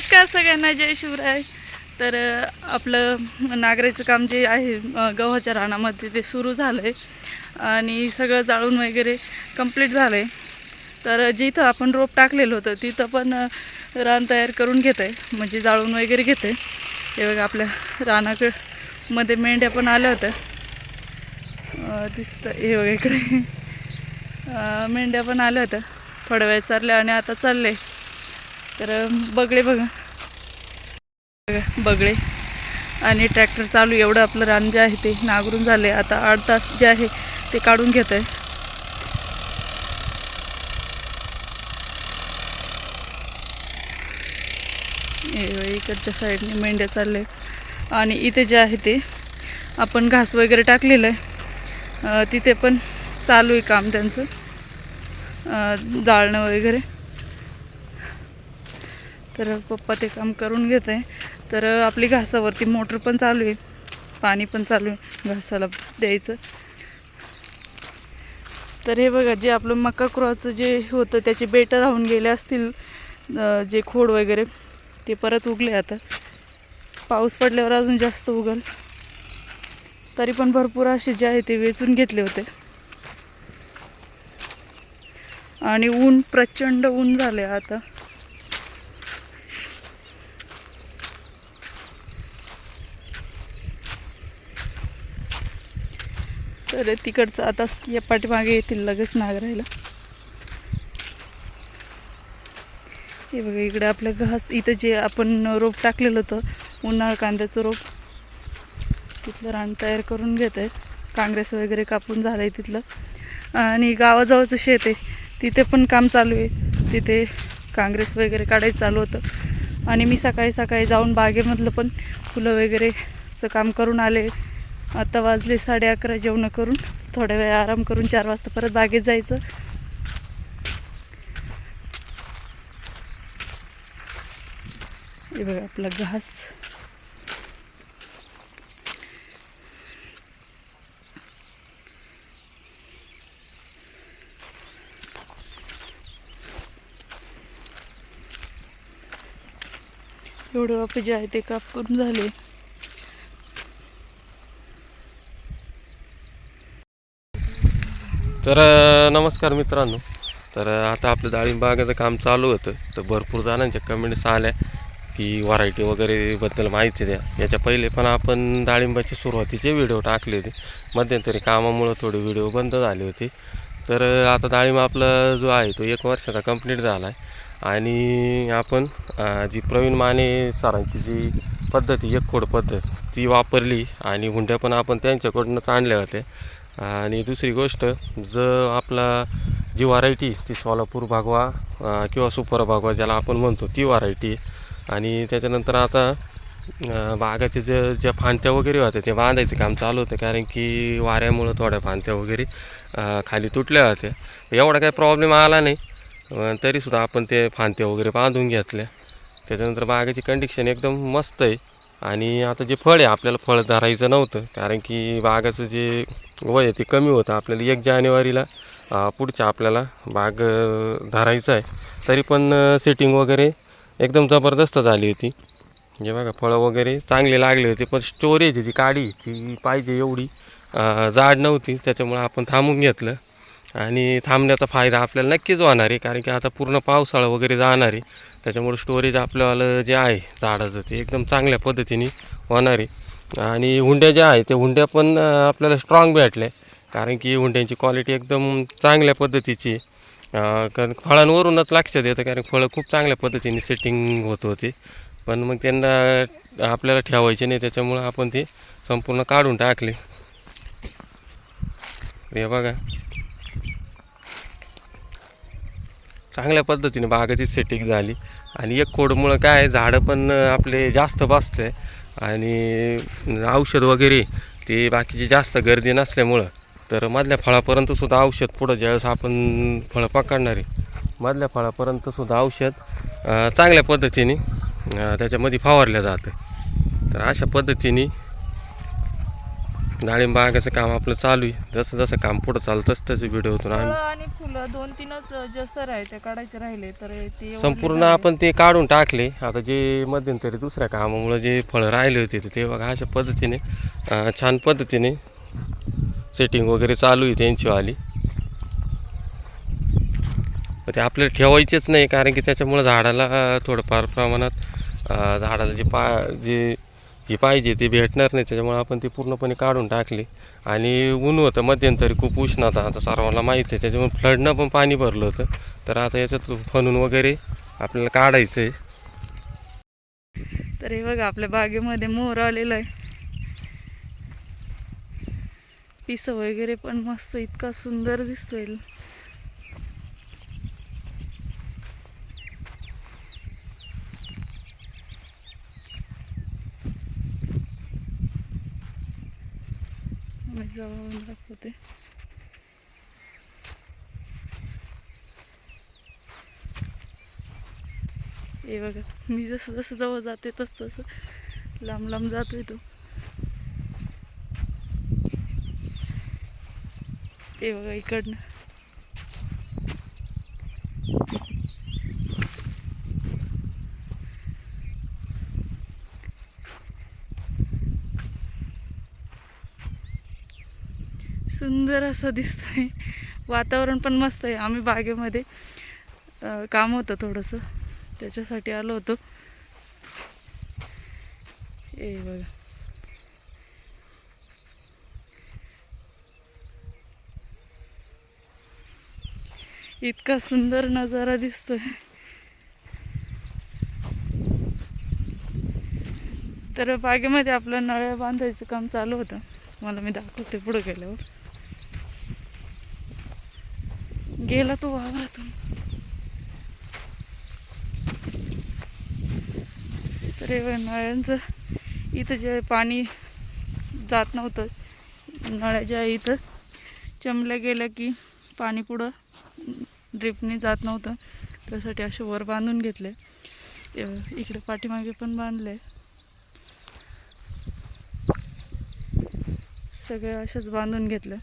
नमस्कार सगळ्यांना जय शिवराय. तर आपलं नागराचं काम जे आहे गव्हाच्या रानामध्ये ते सुरू झालं आहे आणि सगळं जाळून वगैरे कंप्लीट झालं आहे तर जिथं आपण रोप टाकलेलं होतं तिथं पण रान तयार करून घेत आहे म्हणजे जाळून वगैरे घेत आहे हे बघा आपल्या रानाकडं मध्ये मेंढ्या पण आल्या होत्या. दिसतं हे बघा इकडे. मेंढ्या पण आल्या होत्या. थोड्या वेळ चालल्या आणि आता चालले तर बगळे बघा. बघा आणि ट्रॅक्टर चालू एवढं आपलं रान जे आहे ते नांगरून झाले. आता आठ तास जे आहे ते काढून घेत आहे. हे इकडच्या साईडने मेंढ्या चालले. आणि इथे जे आहे ते आपण घास वगैरे टाकलेलं आहे. तिथे पण चालू आहे काम त्यांचं. जाळणं वगैरे. तर पप्पा ते काम करून घेत आहे तर आपली घासावरती मोटर पण चालू आहे. पाणी पण चालू आहे. घासाला द्यायचं. तर हे बघा जे आपलं मका क्रॉचं जे होतं त्याचे बेटर राहून गेले असतील जे खोड वगैरे ते परत उगले आता. पाऊस पडल्यावर अजून जास्त उगल. तरी पण भरपूर असे जे आहे ते वेचून घेतले होते. आणि ऊन प्रचंड ऊन झाले आता. तर तिकडचं आता या पाठीमागे येतील लगेच नागरायला. हे बघा इकडं आपलं घास इथं जे आपण रोप टाकलेलं होतं उन्हाळ कांद्याचं रोप तिथलं रान तयार करून घेत आहे काँग्रेस वगैरे कापून झालं आहे तिथलं. आणि गावाजवळचं शेत आहे. तिथे पण काम चालू आहे. तिथे काँग्रेस वगैरे काढायचं चालू होतं. आणि मी सकाळी सकाळी जाऊन बागेमधलं पण फुलं वगैरेचं काम करून आले. आता वाजले साडे अकरा जेवणं करून. थोड्या वेळ आराम करून चार वाजता परत बागेत जायचं. हे बघा आपला घास. एवढं वापे जे आहे ते काप करून झाले. तर नमस्कार मित्रांनो. तर आता आपलं डाळिंबागाचं काम चालू होतं. तर भरपूर जणांच्या कमेंट्स आल्या की व्हरायटी वगैरेबद्दल माहिती द्या. याच्या पहिले पण आपण डाळिंबाचे सुरुवातीचे व्हिडिओ टाकले होते. मध्यंतरी कामामुळं थोडे व्हिडिओ बंद झाले होते. तर आता डाळिंब आपला जो आहे तो एक वर्षाचा कंप्लीट झाला आहे आणि आपण जी प्रवीण माने सरांची जी पद्धती एक खोड पद्धत ती वापरली आणि हुंड्या पण आपण त्यांच्याकडूनच आणल्या होत्या. आणि दुसरी गोष्ट जर आपला जी व्हरायटी ती सोलापूर भागवा किंवा सुपर भागवा ज्याला आपण म्हणतो ती व्हरायटी आणि त्याच्यानंतर आता बागाचे जे ज्या फांत्या वगैरे होत्या ते बांधायचं काम चालू होतं कारण की वाऱ्यामुळं थोड्या फांत्या वगैरे खाली तुटल्या होत्या. एवढा काही प्रॉब्लेम आला नाही. तरीसुद्धा आपण ते फांत्या वगैरे बांधून घेतल्या. त्याच्यानंतर बागाची कंडिशन एकदम मस्त आहे. आणि आता जे फळ आहे आपल्याला फळ धरायचं नव्हतं कारण की बागाचं जे वय ते कमी होतं आपल्याला. एक जानेवारीला पुढच्या आपल्याला बाग धरायचा धरायचं आहे. तरी पण सेटिंग वगैरे एकदम जबरदस्त झाली होती. म्हणजे बघा फळं वगैरे चांगले लागले होते पण स्टोरेज जी काडी ती पाहिजे एवढी. जाड नव्हती त्याच्यामुळं आपण थांबून घेतलं. आणि थांबण्याचा फायदा आपल्याला नक्कीच होणार आहे कारण की आता पूर्ण पावसाळा वगैरे जाणार आहे. त्याच्यामुळे स्टोरेज आपल्याला जे आहे झाडाचं ते एकदम चांगल्या पद्धतीने होणार आहे. आणि हुंड्या ज्या आहे त्या हुंड्या पण आपल्याला स्ट्रॉंग भेटल्या कारण की हुंड्यांची क्वालिटी एकदम चांगल्या पद्धतीची. कारण फळांवरूनच लक्षात येतं कारण फळं खूप चांगल्या पद्धतीने सेटिंग होत होती. पण मग त्यांना आपल्याला ठेवायचे नाही त्याच्यामुळं आपण ते संपूर्ण काढून टाकले. हे बघा. चांगल्या पद्धतीने बागाची सेटिंग झाली. आणि एक खोडमुळं काय झाडं पण आपले जास्त बसते आणि औषध वगैरे ते बाकीची जास्त गर्दी नसल्यामुळं तर मधल्या फळापर्यंत सुद्धा औषध पुढं ज्यावेळेस आपण फळं पकडणार आहे मधल्या फळापर्यंत सुद्धा औषध चांगल्या पद्धतीने त्याच्यामध्ये फवारलं जातं. तर अशा पद्धतीने डाळिंब बागाचं काम आपलं चालू आहे. जसं जसं काम पुढं चालतं तसं तसं फळं आम्ही आणि फुलं दोन तीनच जास्त राहिले काढायचे राहिले तर ते संपूर्ण. आपण ते काढून टाकले. आता जे मध्यंतरी दुसऱ्या कामामुळे जे फळं राहिले होते ते बघा अशा पद्धतीने अं, छान पद्धतीने सेटिंग वगैरे चालू आहे त्यांची वाली. पण ते आपल्याला ठेवायचेच नाही कारण की त्याच्यामुळं झाडाला अं, थोडंफार प्रमाणात अं, झाडाला जे पा जे ही पाहिजे ते भेटणार नाही त्याच्यामुळे आपण ती पूर्णपणे काढून टाकले. आणि ऊन होतं मध्यंतरी खूप उष्णता आता सर्वांना माहीत आहे त्याच्यामुळे फ्लडनं पण पाणी भरलं होतं. तर आता याच्यात फणून वगैरे आपल्याला काढायचं आहे तर हे बघा आपल्या बागेमध्ये मोर आलेलं आहे. पिसं वगैरे पण मस्त इतका सुंदर दिसतोय. जवळून दाखवते. हे बघा मी जसं जसं जवळ जाते तसं तसं लांब लांब जातोय तो. ते बघा इकडनं. सुंदर असं दिसतंय. वातावरण पण मस्त आहे. आम्ही बागेमध्ये काम होतं थोडंसं. त्याच्यासाठी आलो होतो. ए बघा. इतका सुंदर नजारा दिसतोय. तर बागेमध्ये आपलं नळ्या बांधायचं काम चालू होतं. मला मी दाखवते पुढे गेल्यावर. गेला तो वावरातून तर नळ्यांचं इथं जे पाणी जात नव्हतं नळ्या ज्या इथं चमल्या गेल्या की पाणी पुढं ड्रिपने जात नव्हतं. त्यासाठी असे वर बांधून घेतले. इकडे पाठीमागे पण बांधले. सगळे असेच बांधून घेतलं.